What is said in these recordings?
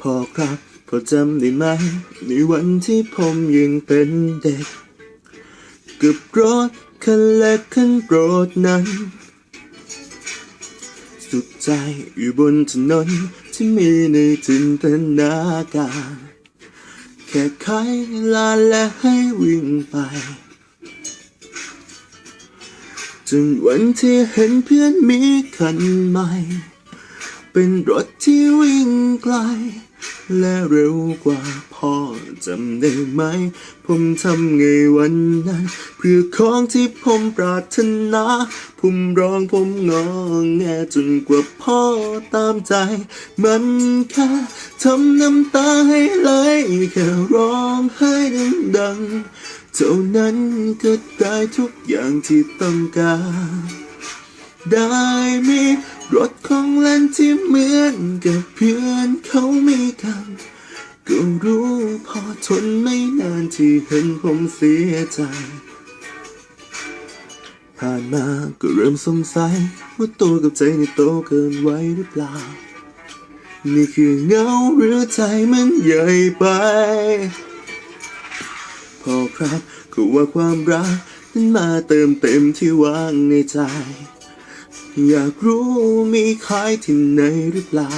พ่อครับ พอจำได้ไหม ในวันที่ผมยังเป็นเด็ก กับรถคันเล็กคันโปรดนั้น สุดใจอยู่บนถนนที่มีในจินตนาการ แค่ไขลาและให้วิ่งไปจนวันที่เห็นเพื่อนมีคันใหม่ เป็นรถที่วิ่งไกล และเร็วกว่าพ่อจำได้ไหม ผมทำไงวันนั้น เพื่อของที่ผมปรารถนา ผมร้องผมงอแงจนกว่าพ่อตามใจ มันแค่ทำน้ำตาให้ไหลแค่ร้องให้ดังๆเท่านั้นก็ได้ทุกอย่างที่ต้องการ ได้มี รถของเล่นที่เหมือนกับเพื่อนเขาไมีกันก็รู้พอทนไม่นานที่เห็นผมเสียใจ ผ่านมาก็เริ่มสงสัย ว่าตัวกับใจในโตเกินไว้หรือเปล่า นี่คือเงาหรือใจมันใหญ่ไป พอครับก็ว่าความรักนั้นมาเติมเต็มที่ว่างในใจ อยากรู้มีใครที่ไหนหรือเปล่า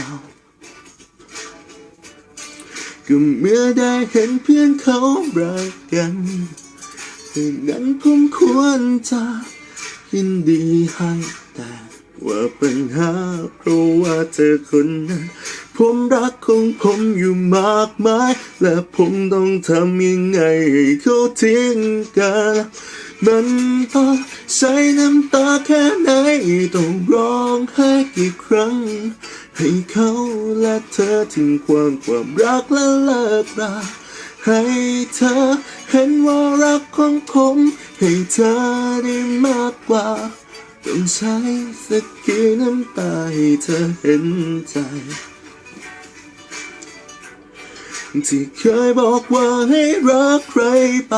ก็เมื่อได้เห็นเพื่อนเขารักกันดังนั้นผมควรจะยินดีให้แต่ว่าปัญหาเพราะว่าเธอคนนั้นผมรักของผมอยู่มากมาย และผมต้องทำยังไงให้เขาทิ้งกัน มันต้องใช้น้ำตาแค่ไหนต้องร้องไห้กี่ครั้ง ให้เขาและเธอทิ้งความความรักและเลิกราให้เธอเห็นว่ารักของผม ให้เธอได้มากกว่า ต้องใช้สักกี่น้ำตาให้เธอเห็นใจที่เคยบอกว่าให้รักใครไป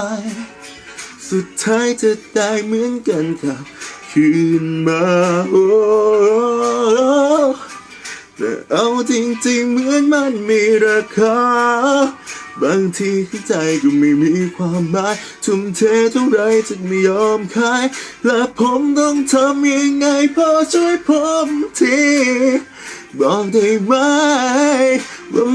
สุดท้ายจะได้เหมือนกันครับ คืนมาโอ้แต่เอาจริงๆเหมือนมันมีราคา บางทีใจก็ไม่มีความหมายทุ่มเทเท่าไรจะไม่ยอมขาย และผมต้องทำยังไงพอช่วยผมที บอกได้ไหมว่า